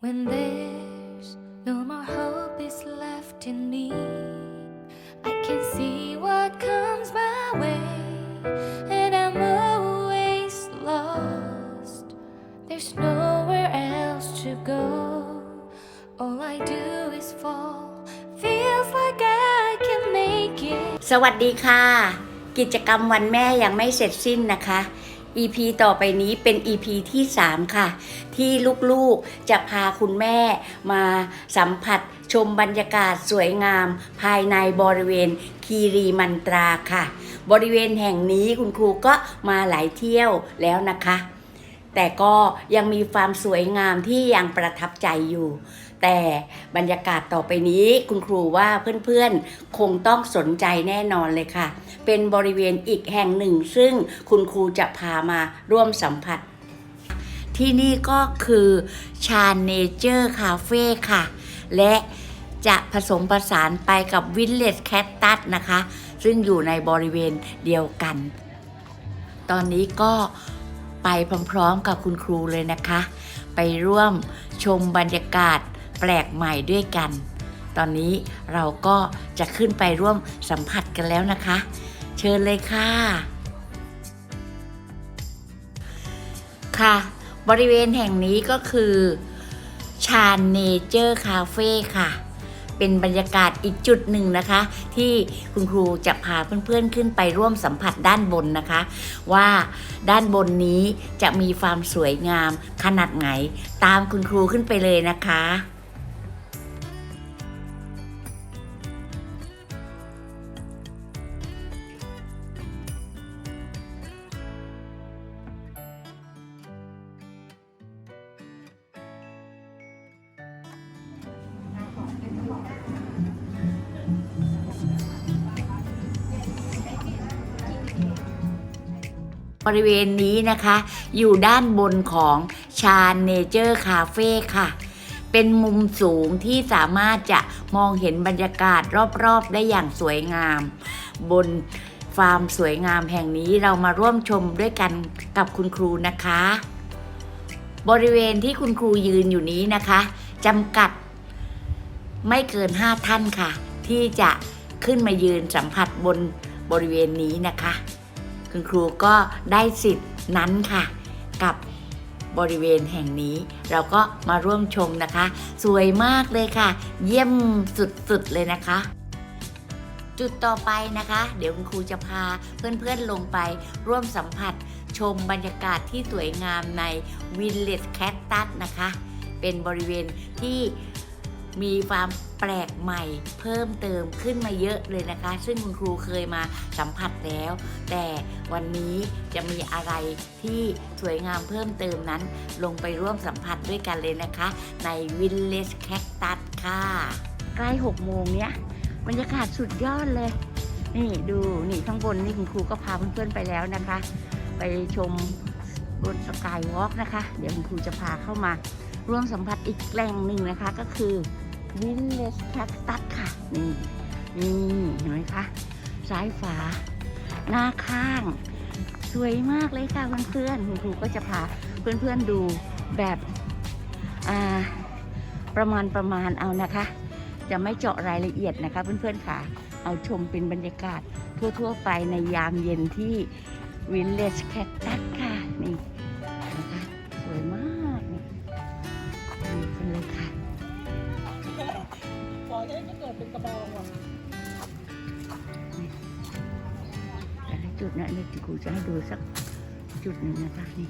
When there's no more hope is left in me, I can see what comes my way, and I'm always lost. There's nowhere else to go. All I do is fall. Feels like I can make it. สวัสดีค่ะ กิจกรรมวันแม่ยังไม่เสร็จสิ้นนะคะ EP ต่อไปนี้เป็น EP ที่ 3 ค่ะ ที่ลูกๆจะพาคุณแม่มาสัมผัสชมบรรยากาศสวยงาม ภายในบริเวณคีรีมันตราค่ะ บริเวณแห่งนี้คุณครูก็มาหลายเที่ยวแล้วนะคะ แต่ก็ยังมีความสวยงามที่ยังประทับใจอยู่ แต่บรรยากาศต่อไปนี้คุณครูว่าเพื่อนๆ คงต้องสนใจแน่นอนเลยค่ะ เป็นบริเวณอีกแห่งหนึ่ง ซึ่งคุณครูจะพามาร่วมสัมผัส ที่นี่ก็คือชาเนเจอร์คาเฟ่ค่ะ และจะผสมผสานไปกับวิลเลจแค t ตัสนะคะ ซึ่งอยู่ในบริเวณเดียวกัน ตอนนี้ก็ ไปพร้อมๆกับคุณครูเลยนะคะ ไปร่วมชมบรรยากาศแปลกใหม่ด้วยกัน ตอนนี้เราก็จะขึ้นไปร่วมสัมผัสกันแล้วนะคะ เชิญเลยค่ะ ค่ะ บริเวณแห่งนี้ก็คือชาญเนเจอร์คาเฟ่ค่ะ เป็นบรรยากาศอีกจุดหนึ่งนะคะ ที่คุณครูจะพาเพื่อนๆขึ้นไปร่วมสัมผัสด้านบนนะคะ ว่าด้านบนนี้จะมีความสวยงามขนาดไหน ตามคุณครูขึ้นไปเลยนะคะ บริเวณนี้นะคะ อยู่ด้านบนของชาญเนเจอร์คาเฟ่ค่ะ เป็นมุมสูงที่สามารถจะมองเห็นบรรยากาศรอบๆ ได้อย่างสวยงาม บนฟาร์มสวยงามแห่งนี้เรามาร่วมชมด้วยกันกับคุณครูนะคะ บริเวณที่คุณครูยืนอยู่นี้นะคะจำกัดไม่เกิน 5 ท่านค่ะ ที่จะขึ้นมายืนสัมผัสบนบริเวณนี้นะคะ คุณครูก็ได้สิทธิ์นั้นค่ะ กับบริเวณแห่งนี้ เราก็มาร่วมชมนะคะ สวยมากเลยค่ะ เยี่ยมสุดๆเลยนะคะ จุดต่อไปนะคะ เดี๋ยวคุณครูจะพาเพื่อนๆลงไปร่วมสัมผัสชมบรรยากาศที่สวยงามใน Village Cactus นะคะ เป็นบริเวณที่ มีความแปลกใหม่เพิ่มเติมขึ้นมาเยอะเลยนะคะ ซึ่งคุณครูเคยมาสัมผัสแล้ว แต่วันนี้จะมีอะไรที่สวยงามเพิ่มเติมนั้น ลงไปร่วมสัมผัสด้วยกันเลยนะคะ ใน Village Cactus ค่ะ ใกล้6โมงเนี้ยบรรยากาศสุดยอดเลย นี่ดูนี่ข้างบนนี่คุณครูก็พาเพื่อนๆไปแล้วนะคะ ไปชมบนสกายวอล์กนะคะ เดี๋ยวคุณครูจะพาเข้ามาร่วมสัมผัสอีกแหล่งหนึ่งนะคะก็คือ Village Cactus ค่ะ นี่นี่เห็นไหมคะซ้ายฝา หน้าข้าง สวยมากเลยค่ะเพื่อนๆคุณครูก็จะพาเพื่อนๆดูแบบอ่าประมาณประมาณเอานะคะ จะไม่เจาะรายละเอียดนะคะเพื่อนๆค่ะ เอาชมเป็นบรรยากาศทั่วๆไปในยามเย็นที่ Village Cactus ค่ะนี่ จุดนะนี่ครูจะให้ดูสักจุดหนึ่งนะคะนี่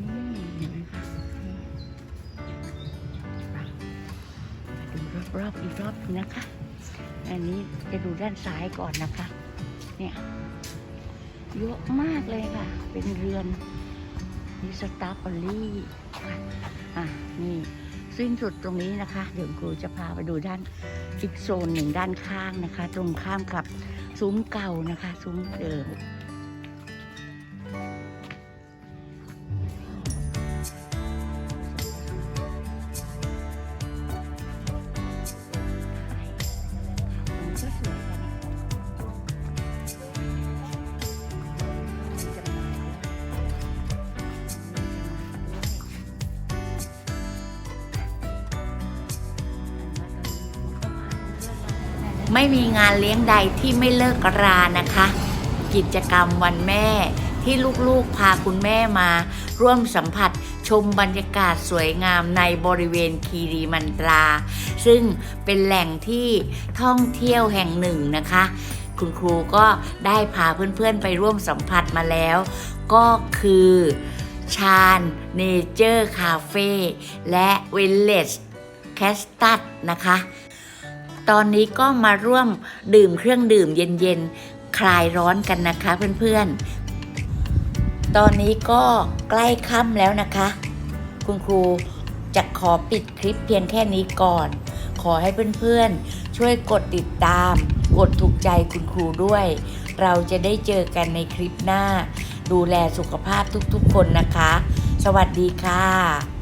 นี่เห็นไหมคะดูรอบๆอีกรอบนึงนะคะ อันนี้จะดูด้านซ้ายก่อนนะคะ เนี่ยเยอะมากเลยค่ะ เป็นเรือนมีสตาร์ฟอลลี่ค่ะอะนี่สิ้นสุดตรงนี้นะคะ เดี๋ยวครูจะพาไปดูด้านอีกโซนหนึ่งด้านข้างนะคะ ตรงข้ามกับ ซุ้มเก่านะคะ ซุ้มเดิม ไม่มีงานเลี้ยงใดที่ไม่เลิกรานะคะ กิจกรรมวันแม่ที่ลูกๆพาคุณแม่มา ร่วมสัมผัสชมบรรยากาศสวยงามในบริเวณคีรีมันตรา ซึ่งเป็นแหล่งที่ท่องเที่ยวแห่งหนึ่งนะคะ คุณครูก็ได้พาเพื่อนๆไปร่วมสัมผัสมาแล้ว ก็คือชาญเนเจอร์คาเฟ่และเวลเลสแคสตัดนะคะ ตอนนี้ก็มาร่วมดื่มเครื่องดื่มเย็นๆ คลายร้อนกันนะคะเพื่อนๆ ตอนนี้ก็ใกล้ค่ำแล้วนะคะ คุณครูจะขอปิดคลิปเพียงแค่นี้ก่อน ขอให้เพื่อนๆ ช่วยกดติดตาม กดถูกใจคุณครูด้วย เราจะได้เจอกันในคลิปหน้า ดูแลสุขภาพทุกๆคนนะคะ สวัสดีค่ะ